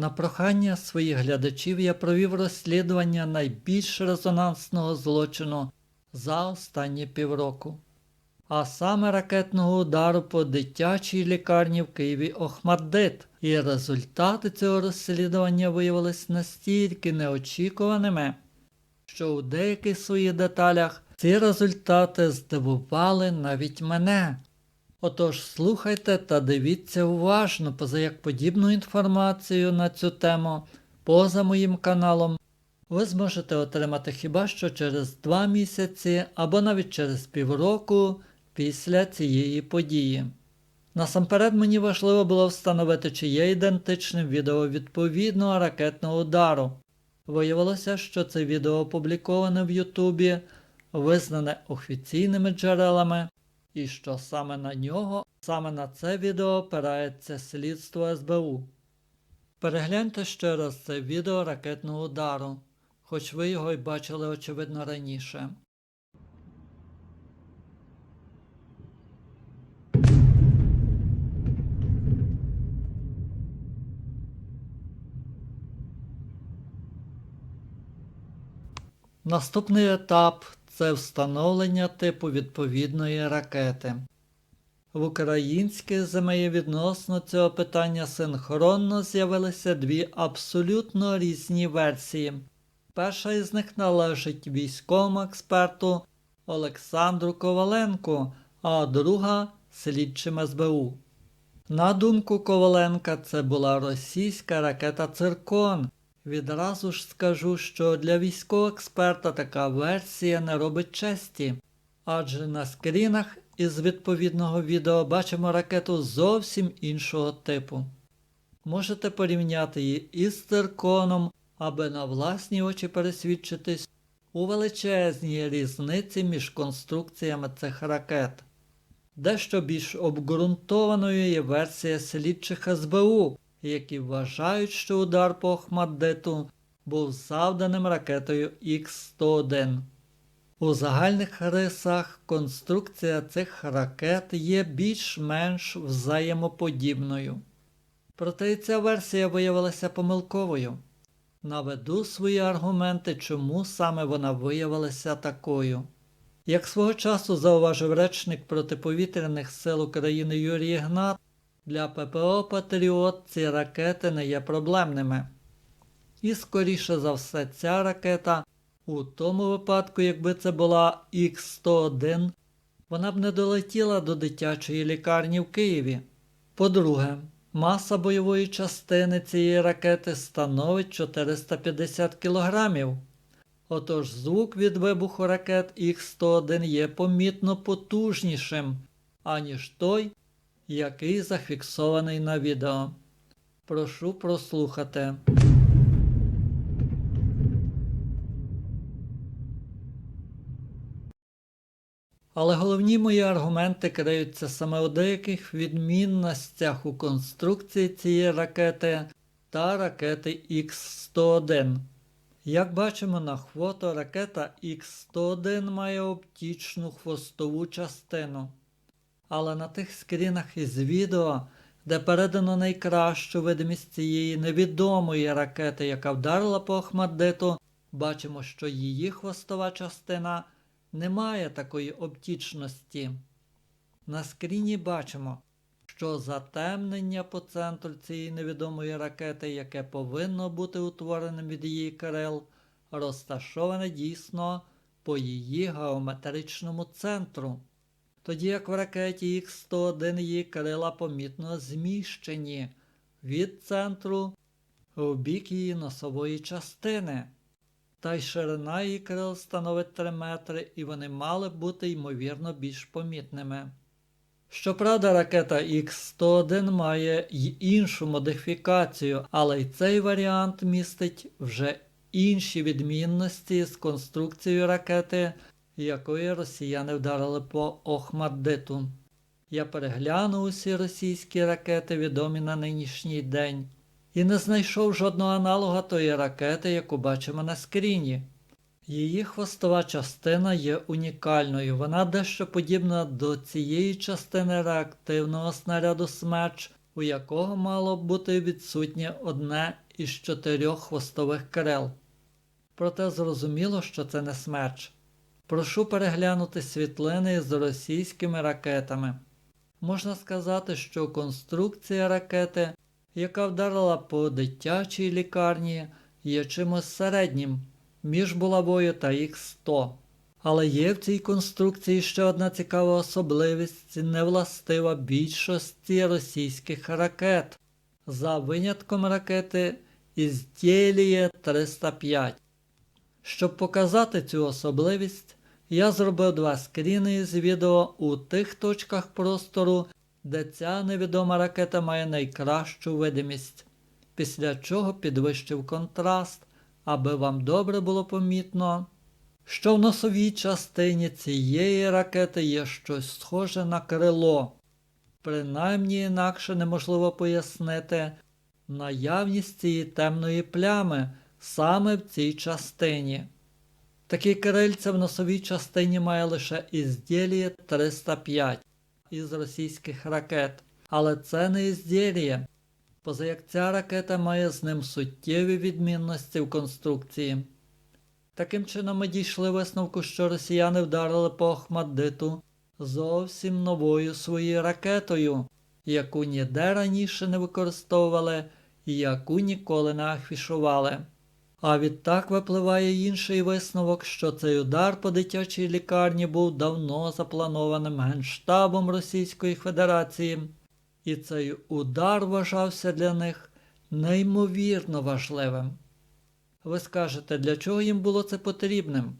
На прохання своїх глядачів я провів розслідування найбільш резонансного злочину за останні півроку. А саме ракетного удару по дитячій лікарні в Києві Охмаддит. І результати цього розслідування виявились настільки неочікуваними, що у деяких своїх деталях ці результати здивували навіть мене. Отож, слухайте та дивіться уважно, поза як подібну інформацію на цю тему поза моїм каналом ви зможете отримати хіба що через два місяці або навіть через півроку після цієї події. Насамперед мені важливо було встановити, чи є ідентичним відео відповідного ракетного удару. Виявилося, що це відео опубліковане в Ютубі, визнане офіційними джерелами, і що саме на нього, саме на це відео опирається слідство СБУ. Перегляньте ще раз це відео ракетного удару, хоч ви його й бачили очевидно раніше. Наступний етап це встановлення типу відповідної ракети. В українських ЗМІ відносно цього питання синхронно з'явилися дві абсолютно різні версії. Перша із них належить військовому експерту Олександру Коваленку, а друга слідчим СБУ. На думку Коваленка, це була російська ракета Циркон. Відразу ж скажу, що для військового експерта така версія не робить честі, адже на скрінах із відповідного відео бачимо ракету зовсім іншого типу. Можете порівняти її із цирконом, аби на власні очі пересвідчитись у величезній різниці між конструкціями цих ракет. Дещо більш обґрунтованою є версія слідчих СБУ, які вважають, що удар по Охмаддиту був завданим ракетою Х-101. У загальних рисах конструкція цих ракет є більш-менш взаємоподібною. Проте і ця версія виявилася помилковою. Наведу свої аргументи, чому саме вона виявилася такою. Як свого часу зауважив речник протиповітряних сил України Юрій Гнат, для ППО Патріот ці ракети не є проблемними. І скоріше за все, ця ракета, у тому випадку, якби це була Х-101, вона б не долетіла до дитячої лікарні в Києві. По-друге, маса бойової частини цієї ракети становить 450 кг. Отож звук від вибуху ракет Х-101 є помітно потужнішим, аніж той, який зафіксований на відео. Прошу прослухати. Але головні мої аргументи криються саме у деяких відмінностях у конструкції цієї ракети та ракети Х-101. Як бачимо на фото, ракета Х-101 має оптічну хвостову частину. Але на тих скрінах із відео, де передано найкращу видимість цієї невідомої ракети, яка вдарила по Охмаддиту, бачимо, що її хвостова частина не має такої оптічності. На скріні бачимо, що затемнення по центру цієї невідомої ракети, яке повинно бути утвореним від її крил, розташоване дійсно по її геометричному центру. Тоді як в ракеті Х-101 її крила помітно зміщені від центру в бік її носової частини. Та й ширина її крил становить 3 метри, і вони мали бути ймовірно більш помітними. Щоправда, ракета Х-101 має й іншу модифікацію, але й цей варіант містить вже інші відмінності з конструкцією ракети, якої росіяни вдарили по Охмаддиту. Я переглянув усі російські ракети, відомі на нинішній день, і не знайшов жодного аналога тої ракети, яку бачимо на скріні. Її хвостова частина є унікальною, вона дещо подібна до цієї частини реактивного снаряду смерч, у якого мало б бути відсутнє одне із чотирьох хвостових крил. Проте зрозуміло, що це не смерч. Прошу переглянути світлини з російськими ракетами. Можна сказати, що конструкція ракети, яка вдарила по дитячій лікарні, є чимось середнім між булавою та Х-100. Але є в цій конструкції ще одна цікава особливість, невластива більшості російських ракет, за винятком ракети Іздєліє 305. Щоб показати цю особливість, я зробив два скріни з відео у тих точках простору, де ця невідома ракета має найкращу видимість, після чого підвищив контраст, аби вам добре було помітно, що в носовій частині цієї ракети є щось схоже на крило. Принаймні інакше неможливо пояснити наявність цієї темної плями саме в цій частині. Такі крильця в носовій частині має лише ізділіє 305 із російських ракет, але це не ізділіє, поза як ця ракета має з ним суттєві відмінності в конструкції. Таким чином ми дійшли висновку, що росіяни вдарили по Охмаддиту зовсім новою своєю ракетою, яку ніде раніше не використовували і яку ніколи не афішували. А відтак випливає інший висновок, що цей удар по дитячій лікарні був давно запланованим Генштабом Російської Федерації, і цей удар вважався для них неймовірно важливим. Ви скажете, для чого їм було це потрібним?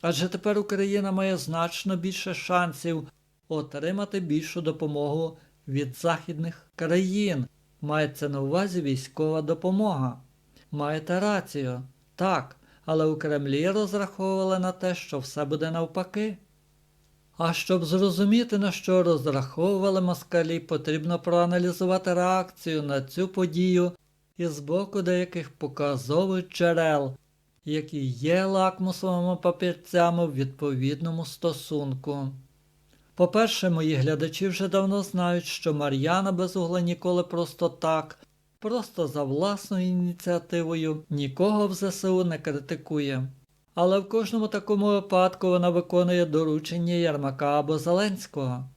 Адже тепер Україна має значно більше шансів отримати більшу допомогу від західних країн. Мається на увазі військова допомога. Маєте рацію, так, але у Кремлі розраховували на те, що все буде навпаки. А щоб зрозуміти, на що розраховували москалі, потрібно проаналізувати реакцію на цю подію із боку деяких показових джерел, які є лакмусовими папірцями в відповідному стосунку. По-перше, мої глядачі вже давно знають, що Мар'яна Безугла ніколи просто так, просто за власною ініціативою нікого в ЗСУ не критикує. Але в кожному такому випадку вона виконує доручення Ярмака або Зеленського.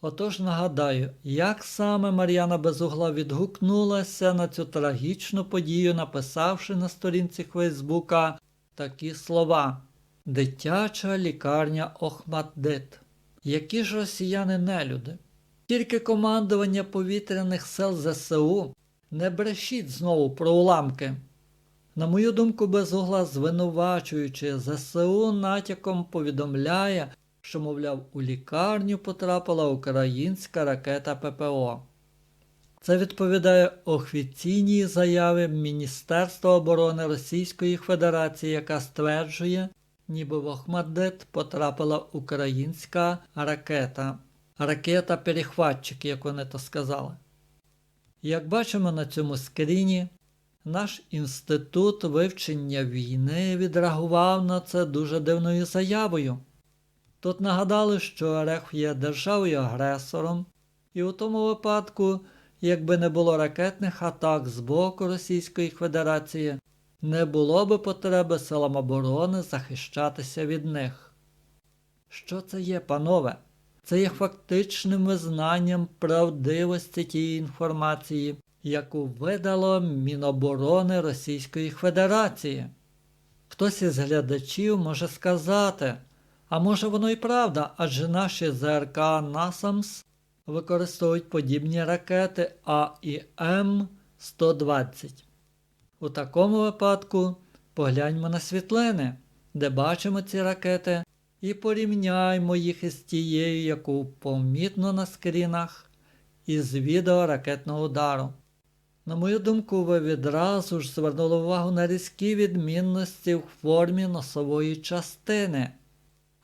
Отож нагадаю, як саме Мар'яна Безугла відгукнулася на цю трагічну подію, написавши на сторінці Фейсбука такі слова Дитяча лікарня Охмаддит. Які ж росіяни нелюди? Тільки командування повітряних сил ЗСУ не брешіть знову про уламки. На мою думку, безугла звинувачуючи ЗСУ натяком повідомляє, що, мовляв, у лікарню потрапила українська ракета ППО. Це відповідає офіційній заяві Міністерства оборони Російської Федерації, яка стверджує, ніби в Охмаддит потрапила українська ракета, ракета-перехватчик, як вони то сказали. Як бачимо на цьому скріні, наш інститут вивчення війни відреагував на це дуже дивною заявою. Тут нагадали, що РФ є державою агресором, і у тому випадку, якби не було ракетних атак з боку Російської Федерації, не було би потреби силам оборони захищатися від них. Що це є, панове? Це є фактичним визнанням правдивості тієї інформації, яку видало Міноборони Російської Федерації. Хтось із глядачів може сказати, а може воно і правда, адже наші ЗРК НАСАМС використовують подібні ракети А і М120. У такому випадку погляньмо на світлини, де бачимо ці ракети, і порівняймо їх із тією, яку помітно на скрінах, із відео ракетного удару. На мою думку, ви відразу ж звернули увагу на різкі відмінності в формі носової частини,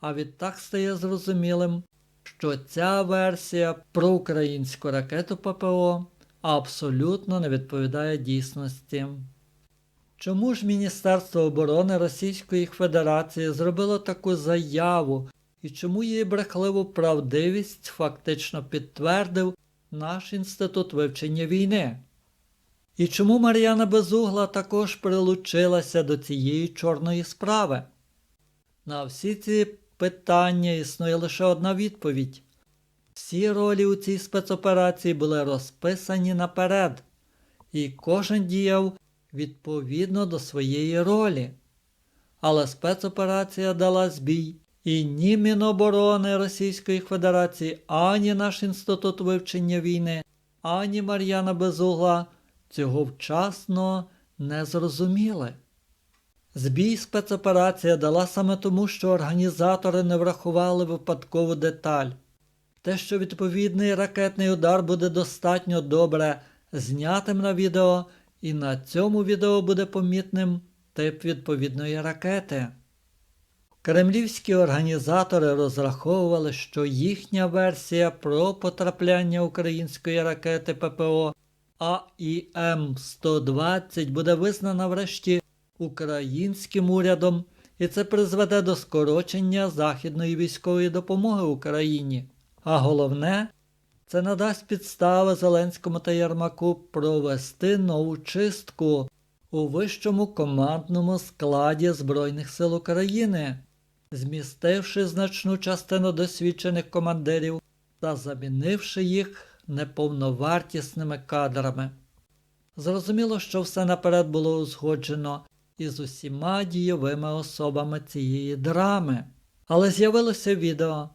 а відтак стає зрозумілим, що ця версія про українську ракету ППО абсолютно не відповідає дійсності. Чому ж Міністерство оборони Російської Федерації зробило таку заяву і чому її брехливу правдивість фактично підтвердив наш інститут вивчення війни? І чому Мар'яна Безугла також прилучилася до цієї чорної справи? На всі ці питання існує лише одна відповідь. Всі ролі у цій спецоперації були розписані наперед, і кожен діяв відповідно до своєї ролі. Але спецоперація дала збій, і ні Міноборони Російської Федерації, ані наш інститут вивчення війни, ані Мар'яна Безугла цього вчасно не зрозуміли. Збій спецоперація дала саме тому, що організатори не врахували випадкову деталь. Те, що відповідний ракетний удар буде достатньо добре знятим на відео, і на цьому відео буде помітним тип відповідної ракети. Кремлівські організатори розраховували, що їхня версія про потрапляння української ракети ППО АІМ-120 буде визнана врешті українським урядом, і це призведе до скорочення західної військової допомоги Україні. А головне, це надасть підстави Зеленському та Єрмаку провести нову чистку у вищому командному складі Збройних сил України, змістивши значну частину досвідчених командирів та замінивши їх неповновартісними кадрами. Зрозуміло, що все наперед було узгоджено із усіма дійовими особами цієї драми, але з'явилося відео,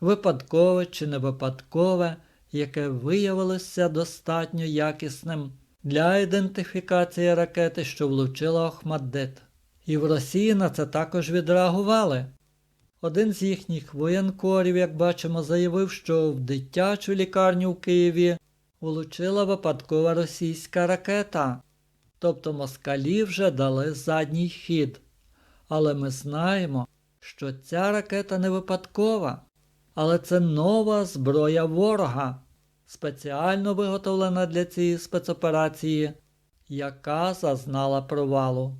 випадкове чи не випадкове, яке виявилося достатньо якісним для ідентифікації ракети, що влучила Охмаддит. І в Росії на це також відреагували. Один з їхніх воєнкорів, як бачимо, заявив, що в дитячу лікарню в Києві влучила випадкова російська ракета. Тобто москалі вже дали задній хід. Але ми знаємо, що ця ракета не випадкова, але це нова зброя ворога, спеціально виготовлена для цієї спецоперації, яка зазнала провалу.